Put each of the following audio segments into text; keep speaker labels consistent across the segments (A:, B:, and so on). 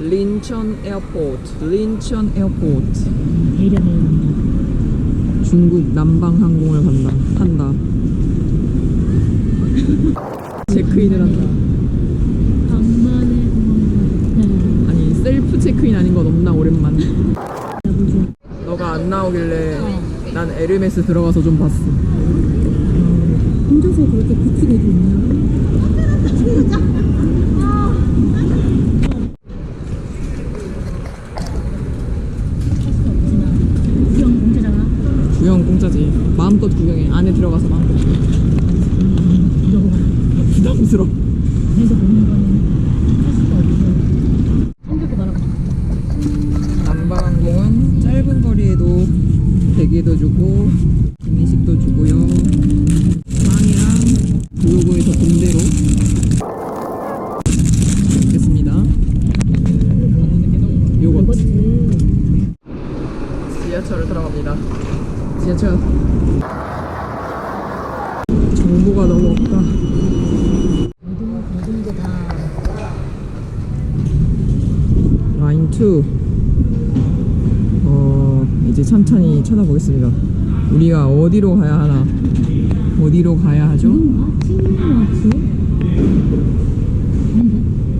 A: 린천 에어포트, 린천 에어포트. 중국 남방 항공을 간다. 탄다. 체크인을 한다. 아니 셀프 체크인 아닌 건 없나 오랜만. 너가 안 나오길래 난 에르메스 들어가서 좀 봤어.
B: 혼자서 그렇게 부추게 되냐 구경 공짜잖아
A: 구경 공짜지. 마음껏 구경해. 안에 들어가서 마음껏.
B: 이러고
A: 부담스러워.
B: 그래서 보는 거는 할 수가 없어 힘들고 말아봐
A: 남방항공은 짧은 거리에도 대게도 주고 기내식도 주고요. 빵이랑 블로그에서 본대로 먹겠습니다. 요거트. 지하철을 들어갑니다. 지하철. 정보가 너무 없다.
B: 모든 모든 게다
A: 라인 2. 어, 이제 천천히 찾아보겠습니다. 우리가 어디로 가야 하나? 어디로 가야 하죠?
B: 아닌데?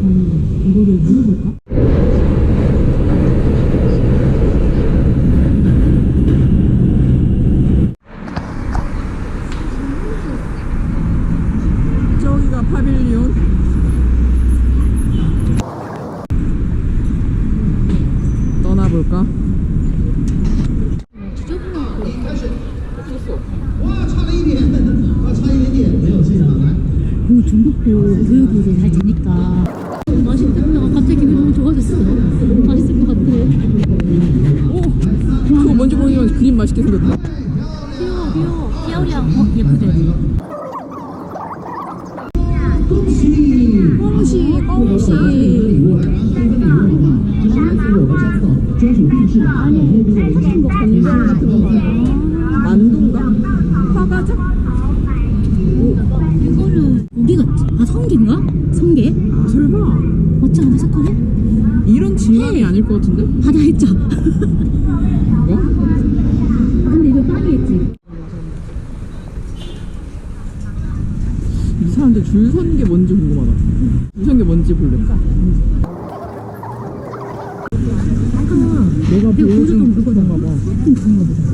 B: 아닌데 이거를 물어볼까? 그 교육이 이제 잘 되니까 맛있겠다 갑자기 기분이 너무 좋아졌어. 맛있을 것 같아.
A: 오! 그거 뭔지 모르지만 그림 맛있게 생겼다.
B: 귀여워 귀여워. 귀여우랑 어 예쁘대.
A: 꽁시, 꽁시.
C: 这
A: 질감이 아닐 것 같은데?
B: 바다 했죠?
A: 뭐?
B: 근데 이거 빵이겠지?
A: 이 사람들 줄 선 게 뭔지 궁금하다. 줄 선 게 뭔지 볼래. 내가 보여준 그건가 봐.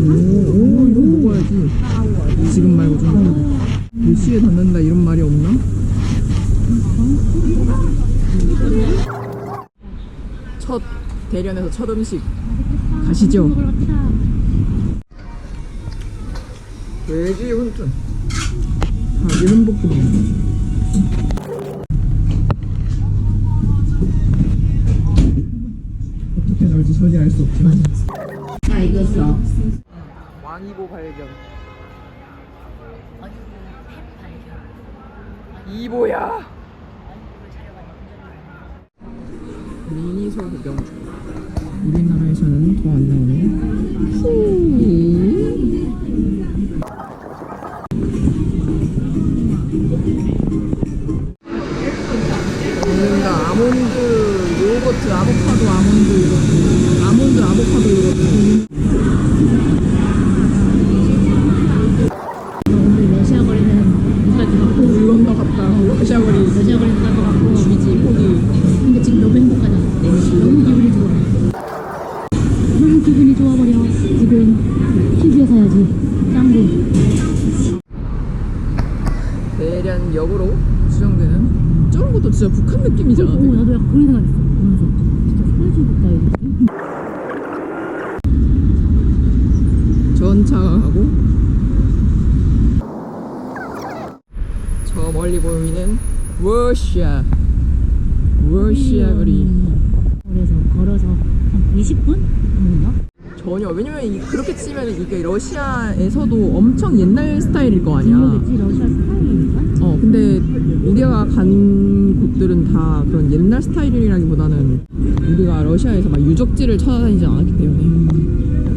A: 오, 오, 이거 먹어야지. 지금 말고 좀. 몇 시에 닫는다 이런 말이 없나? 대련에서 첫 음식 가시죠. 돼지 훈툰. 닭이 흔볶음. 어떻게 나올지 전혀 알 수 없지만.
B: 나 이거 써
A: 왕이보 발견. 이보야. 미니소 구경 중. 우리나라에서는 더 안 나오네.
B: 사야지 짱구
A: 대련역으로 수정되는 저런 것도 진짜 북한 느낌이잖아.
B: 오
A: 되게.
B: 나도 약간 그런 생각 있어 보면서 진짜 소해주고 가야 느낌
A: 전차가 가고 저 멀리 보이는 러시아 러시아 거리
B: 그래서 걸어서 한 20분? 걸린가?
A: 전혀. 왜냐면 이- 그렇게 치면 이게 러시아에서도 엄청 옛날 스타일일 거 아니야.
B: 러시아 스타일이니까
A: 어 근데 우리가 간 곳들은 다 그런 옛날 스타일이라기보다는 우리가 러시아에서 막 유적지를 찾아다니지 않았기 때문에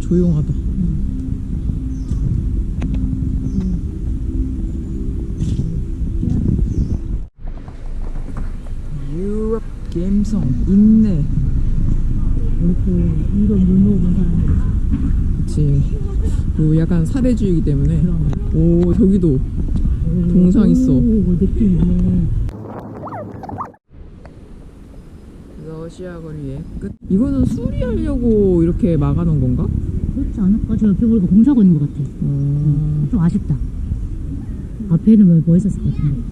A: 조용하다. 유럽 감성 있네.
B: 그리고 이거 물 먹은 사람들
A: 그치. 그 약간 사대주의이기 때문에.
B: 그럼
A: 오 저기도 동상 있어.
B: 오, 느낌 있네
A: 러시아 거리의 끝. 이거는 수리하려고 이렇게 막아놓은 건가?
B: 그렇지 않을까? 저 옆에 보니까 공사하고 있는 것 같아
A: 어...
B: 좀 아쉽다 앞에는 뭐, 뭐 있었을 것 같은데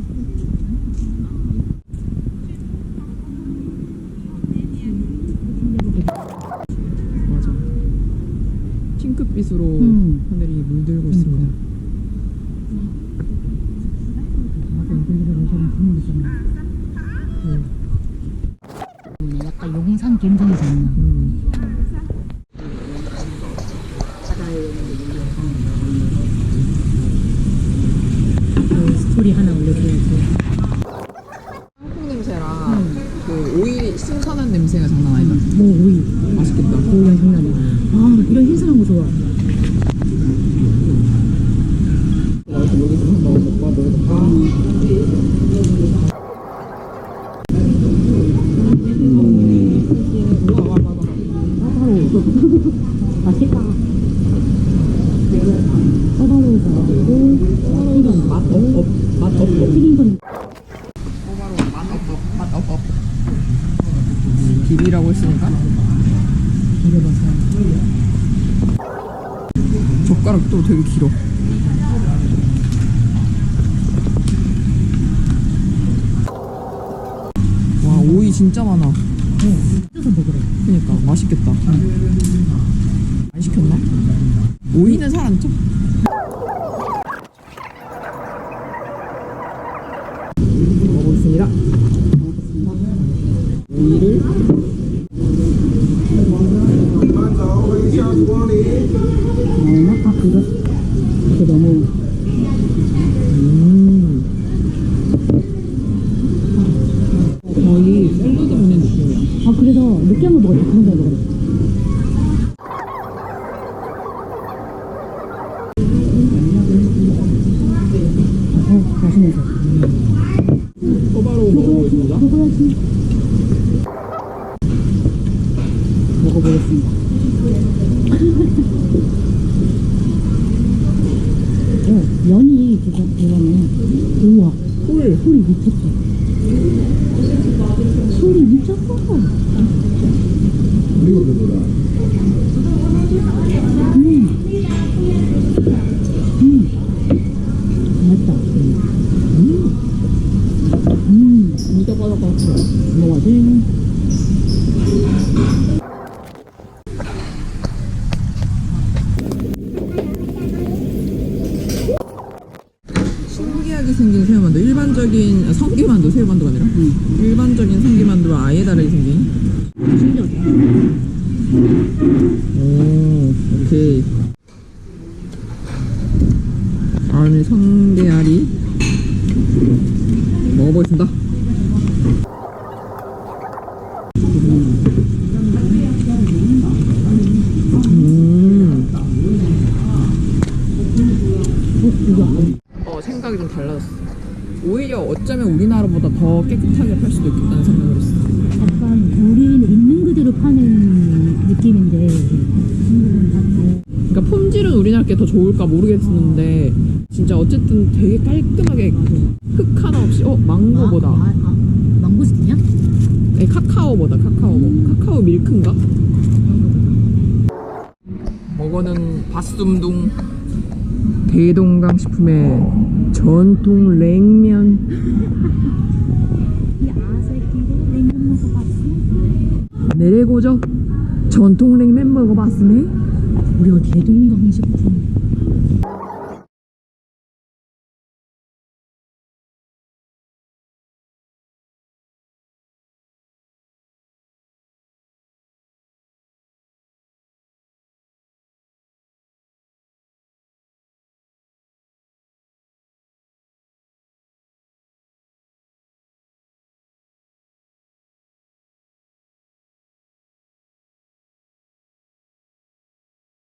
A: 맞아. 핑크빛으로
B: 음.
A: 하늘이 물들고 있습니다.
B: 러시아는 분위기 있었나 음, 약간 용산 감성이지 않나
A: 음.
B: 그 스토리 하나 올려줘야지
A: 한국 냄새랑 그 오이 신선한 냄새가 장난 아니다.
B: 뭐 오이
A: 맛있겠다.
B: 오이랑 장난이야 아 이런 신선한 거 좋아 맛있다 서바로우가 있고 이건
A: 맛없 맛없
B: 튀긴 건
A: 맛없 비비라고 했으니까
B: 비벼봐서
A: 젓가락도 되게 길어. 와 오이 진짜 많아.
B: 뜯어서 먹으래
A: 그니까 맛있겠다. 안 시켰나? 오이는 살안 쪄? 먹어보겠습니다. 오이를
B: 나오나? 아 그거 이게 너무
A: 음. 거의 샐러드 먹는 느낌이야.
B: 아 그래서 느끼한 거 먹으래 그런 거 먹으래 어 맛있면서
A: 소바로 먹어보겠습니다.
B: 먹어야지 먹어보겠습니다 어 면이 진짜 이거는 우와
A: 꿀.
B: 소리 미쳤다 소리 미쳤어 음. 음. 맛있다 음. 음.
A: 진짜 바삭바삭해.
B: 먹어야지
A: 신기하게 생긴 새우만두. 일반적인 아, 성게만두, 새우만두가 아니라 일반적인 성게만두와 아예 다르게 생긴.
B: 신기하다
A: 오, 오케이. 안에 성게알이 먹어보겠습니다. 음. 어, 생각이 좀 달라졌어. 오히려 어쩌면 우리나라보다 더 깨끗하게 팔 수도 있겠다는 생각을 했어.
B: 약간 우리는 있는 그대로 파는 느낌인데
A: 그러니까 품질은 우리나라 게 더 좋을까 모르겠는데 진짜 어쨌든 되게 깔끔하게 흙 하나 없이 어 망고보다
B: 아, 아, 아, 망고스틴이야?
A: 아니 카카오보다 카카오 카카오 밀크인가? 먹어는 바숨둥 대동강 식품의 전통 냉면? 내래고죠 전통 냉면 먹어봤으네
B: 우리가 대동강 식품